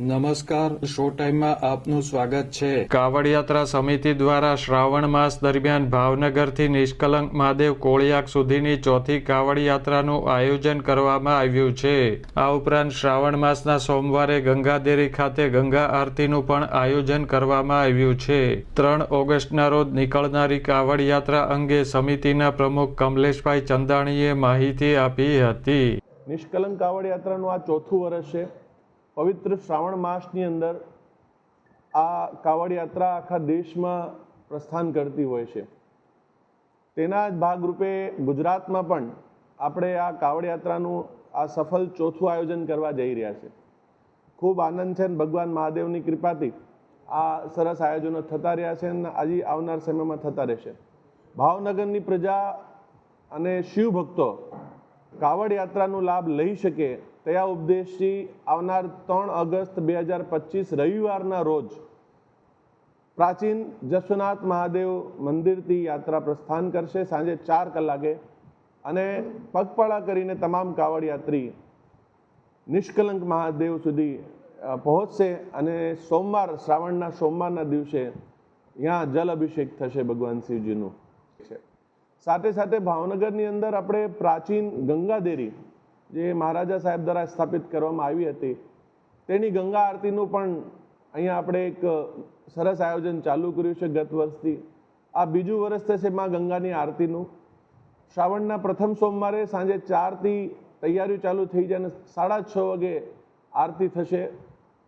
નમસ્કાર શો ટાઈમમાં આપનું સ્વાગત છે. કાવડ યાત્રા સમિતિ દ્વારા શ્રાવણ માસ દરમિયાન ભાવનગરથી નિષ્કલંક મહાદેવ કોળિયાક સુધીની ચોથી કાવડ યાત્રાનું આયોજન કરવામાં આવ્યું છે. આ ઉપરાંત શ્રાવણ માસના સોમવારે ગંગાદેરી ખાતે ગંગા આરતીનું પણ આયોજન કરવામાં આવ્યું છે. ત્રણ ઓગસ્ટના રોજ નીકળનારી કાવડ યાત્રા અંગે સમિતિના પ્રમુખ કમલેશભાઈ ચંદાણીએ માહિતી આપી હતી. નિષ્કલંક કાવડ યાત્રાનું આ ચોથું વર્ષ છે. પવિત્ર શ્રાવણ માસની અંદર આ કાવડ યાત્રા આખા દેશમાં પ્રસ્થાન કરતી હોય છે. તેના જ ભાગરૂપે ગુજરાતમાં પણ આપણે આ કાવડ યાત્રાનું આ સફળ ચોથું આયોજન કરવા જઈ રહ્યા છે. ખૂબ આનંદ છે અને ભગવાન મહાદેવની કૃપાથી આ સરસ આયોજનો થતા રહ્યા છે અને આજે આવનાર સમયમાં થતા રહેશે. ભાવનગરની પ્રજા અને શિવ ભક્તો કાવડ યાત્રાનો લાભ લઈ શકે તેવા ઉપદેશથી આવનાર ત્રણ ઓગસ્ટ બે હજાર પચીસ રવિવારના રોજ પ્રાચીન જશ્વનાથ મહાદેવ મંદિરથી યાત્રા પ્રસ્થાન કરશે. સાંજે ચાર કલાકે અને પગપાળા કરીને તમામ કાવડ યાત્રી નિષ્કલંક મહાદેવ સુધી પહોંચશે અને સોમવાર, શ્રાવણના સોમવારના દિવસે ત્યાં જલ અભિષેક થશે ભગવાન શિવજીનું. સાથે સાથે ભાવનગરની અંદર આપણે પ્રાચીન ગંગાદેરી જે મહારાજા સાહેબ દ્વારા સ્થાપિત કરવામાં આવી હતી, તેની ગંગા આરતીનું પણ અહીંયા આપણે એક સરસ આયોજન ચાલુ કર્યું છે ગત વર્ષથી. આ બીજું વર્ષ થશે માં ગંગાની આરતીનું. શ્રાવણના પ્રથમ સોમવારે સાંજે ચારથી તૈયારીઓ ચાલુ થઈ જાય અને સાડા છ વાગે આરતી થશે.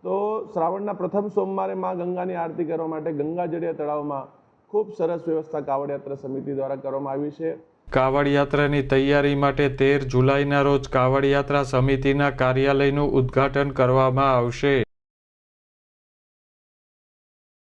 તો શ્રાવણના પ્રથમ સોમવારે માં ગંગાની આરતી કરવા માટે ગંગાજળિયા તળાવમાં ખૂબ સરસ વ્યવસ્થા કાવડ યાત્રા સમિતિ દ્વારા કરવામાં આવી છે. કાવડ યાત્રાની તૈયારી માટે તેર જુલાઈના રોજ કાવડ યાત્રા સમિતિના કાર્યાલયનું ઉદ્ઘાટન કરવામાં આવશે.